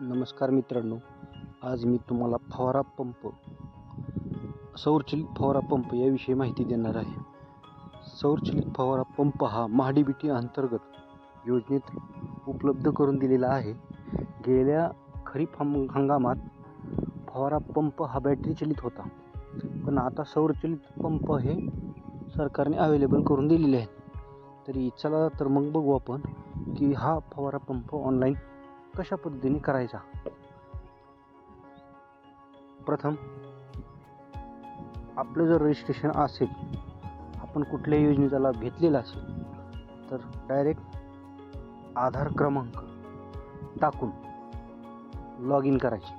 नमस्कार मित्रांनो आज मी तुम्हाला फवारा पंप सौरचलित फवारा पंप याविषयी माहिती देणार आहे. सौरचलित फवारा पंप हा महाडीबीटी अंतर्गत योजनेत उपलब्ध करून दिलेला आहे. गेल्या खरीप हंग हंगामात फवारा पंप हा बॅटरी चलित होता. पण आता सौरचलित पंप हे सरकारने अवेलेबल करून दिलेले आहेत. तरी चला तर मग बघू आपण की हा फवारा पंप ऑनलाईन कशा पद्धतीने करायचा? प्रथम आपलं जर रजिस्ट्रेशन असेल आपण कुठल्याही योजनेचा लाभ घेतलेला असेल तर डायरेक्ट आधार क्रमांक टाकून लॉग इन करायचे.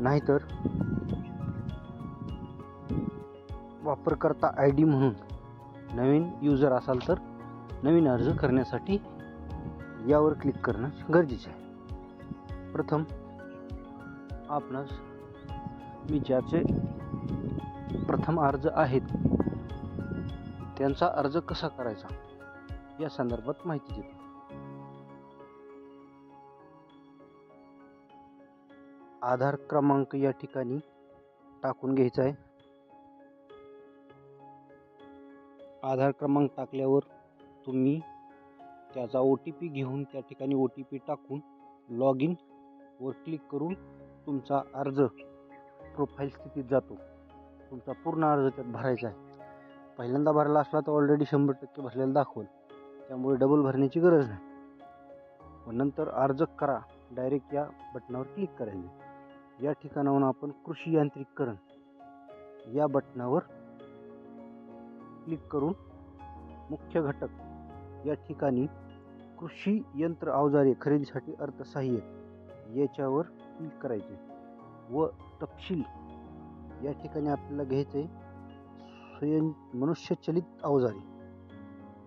नाहीतर वापरकर्ता आय डी म्हणून नवीन युजर असाल तर नवीन अर्ज करण्यासाठी यावर क्लिक करणं गरजेचं आहे. प्रथम आपणास मी ज्याचे प्रथम अर्ज आहेत. त्यांचा अर्ज कसा करायचा? या संदर्भात माहिती देतो. आधार क्रमांक या ठिकाणी टाकून घ्यायचा आहे. आधार क्रमांक टाकल्यावर तुम्ही त्याचा ओ टी पी घेऊन त्या ठिकाणी ओ टी पी टाकून लॉग इन वर क्लिक करून तुमचा अर्ज प्रोफाईल स्थितीत जातो. तुमचा पूर्ण अर्ज त्यात भरायचा आहे. पहिल्यांदा भरला असला तर ऑलरेडी शंभर टक्के भरलेला दाखवेल. त्यामुळे डबल भरण्याची गरज नाही. व नंतर अर्ज करा. डायरेक्ट या बटनावर क्लिक करायचे या ठिकाणाहून आपण कृषी यांत्रिकरण या बटनावर क्लिक करून मुख्य घटक या ठिकाणी कृषी यंत्र अवजारे खरेदीसाठी अर्थसहाय्य याच्यावर क्लिक करायचे. व तपशील या ठिकाणी आपल्याला घ्यायचे. स्वयं मनुष्यचलित अवजारे.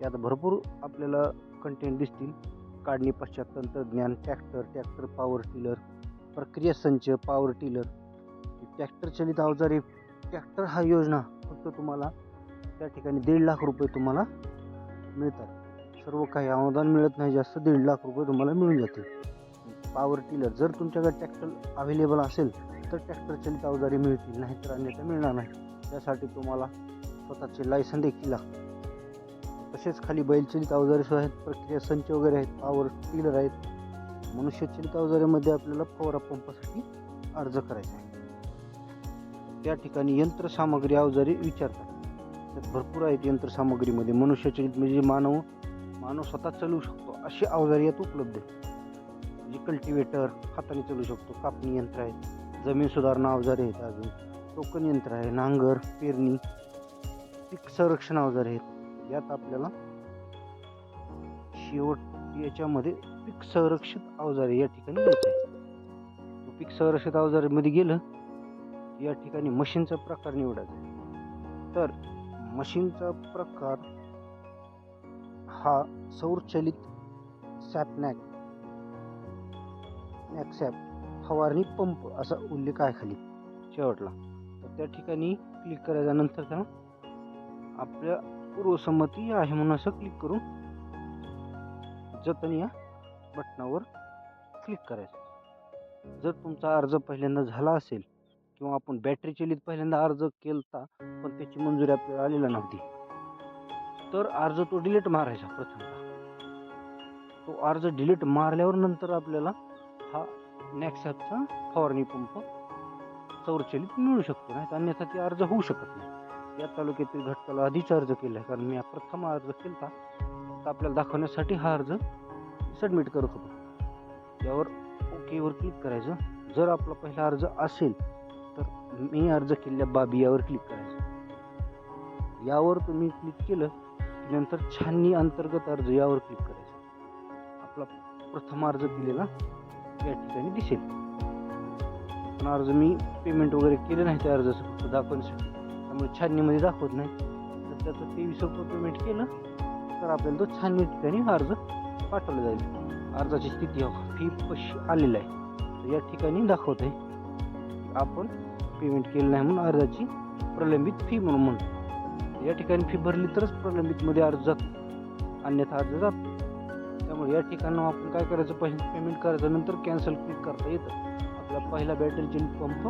यात भरपूर आपल्याला कंटेंट दिसतील. काढणी पश्चात तंत्रज्ञान ट्रॅक्टर ट्रॅक्टर पॉवर टिलर प्रक्रिया संच पॉवर टिलर ट्रॅक्टर चलित अवजारे ट्रॅक्टर हा योजना फक्त तुम्हाला त्या ठिकाणी दीड लाख रुपये तुम्हाला मिळतात. सर्व काही अनुदान मिळत नाही जास्त दीड लाख रुपये तुम्हाला मिळून जातील. पावर टिलर जर तुमच्याकडे ट्रॅक्टर अवेलेबल असेल तर ट्रॅक्टर चलित अवजारे मिळतील नाहीतर अन्यथा मिळणार नाही. त्यासाठी तुम्हाला स्वतःचे लायसन देखील लागतं तसेच खाली बैलचलित अवजारे सुद्धा आहेत प्रक्रिया संच वगैरे आहेत पावर टिलर आहेत. मनुष्यचलित अवजारेमध्ये आपल्याला फवारा पंपासाठी अर्ज करायचा आहे. त्या ठिकाणी यंत्रसामग्री अवजारे विचारतात. त्यात भरपूर आहेत यंत्रसामग्रीमध्ये मनुष्यचलित म्हणजे मानव माणूस स्वतः चालवू शकतो. अशी अवजारे यात उपलब्ध आहेत. म्हणजे कल्टिवेटर हाताने चालू शकतो. कापणी यंत्र आहे जमीन सुधारणा अवजारे आहेत अजून. टोकन यंत्र आहे. नांगर पेरणी पीक संरक्षण अवजारे आहेत. यात आपल्याला शेवट याच्यामध्ये पीक संरक्षित अवजारे या ठिकाणी घ्यायचं आहे पीक संरक्षित अवजारेमध्ये गेलं या ठिकाणी मशीनचा प्रकार निवडायचा तर मशीनचा प्रकार हा सौरचलित सॅपनॅक नॅकसॅप फवारणी पंप असा उल्लेख आहे खाली. शेवटला. तर त्या ठिकाणी क्लिक करायच्यानंतर त्या आपल्या पूर्वसंमती आहे म्हणून असं क्लिक करून जतन या बटनावर क्लिक करायचं. जर तुमचा अर्ज पहिल्यांदा झाला असेल किंवा आपण बॅटरी चलित पहिल्यांदा अर्ज केलता पण त्याची मंजुरी आपल्याला आलेला नव्हती तर अर्ज तो डिलीट मारायचा प्रथमतः. तो अर्ज डिलीट मारल्यावर नंतर आपल्याला हा नॅक्सॅपचा फवारणी पंप सौरचलित मिळू शकतो. नाही अन्यथा ती अर्ज होऊ शकत नाही. या तालुक्यातील घटकाला आधीच अर्ज केला आहे. कारण मी हा प्रथम अर्ज केला तर आपल्याला दाखवण्यासाठी हा अर्ज सबमिट करत होतो. यावर ओकेवर क्लिक करायचं. जर आपला पहिला अर्ज असेल तर मी अर्ज केलेल्या बाबी यावर क्लिक करायचं. यावर तुम्ही क्लिक केलं नंतर छाननी अंतर्गत अर्ज यावर क्लिक करायचं. आपला प्रथम अर्ज दिलेला या ठिकाणी दिसेल. पण अर्ज मी पेमेंट वगैरे केले नाही त्या अर्जाचं फक्त दाखवण्यासाठी. त्यामुळे छाननीमध्ये दाखवत नाही. तर त्याचं तेवीस रुपये पेमेंट केलं तर आपल्याला तो छाननी ठिकाणी अर्ज पाठवला जाईल. अर्जाची स्थिती फी कशी आलेला आहे. तर या ठिकाणी दाखवत आहे आपण पेमेंट केलं नाही म्हणून अर्जाची प्रलंबित फी म्हणून म्हणतो. या ठिकाणी फी भरली तरच प्रलंबितमध्ये अर्ज जातो. अन्यथा अर्ज जातो. त्यामुळे या ठिकाणी आपण काय करायचं? पहिलं पेमेंट करायचं. नंतर कॅन्सल क्लिक करता येतं. आपला पहिला बॅटरीचे पंप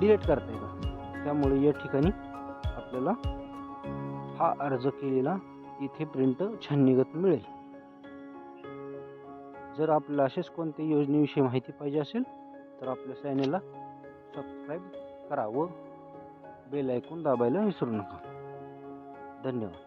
डिलीट करता येतं. त्यामुळे या ठिकाणी आपल्याला हा अर्ज केलेला इथे प्रिंट छान निघत मिळेल. जर आपल्याला असेच कोणत्याही योजनेविषयी माहिती पाहिजे असेल तर आपल्या चॅनेलला सबस्क्राईब करा व बेल ऐकून दाबायला विसरू नका. धन्यवाद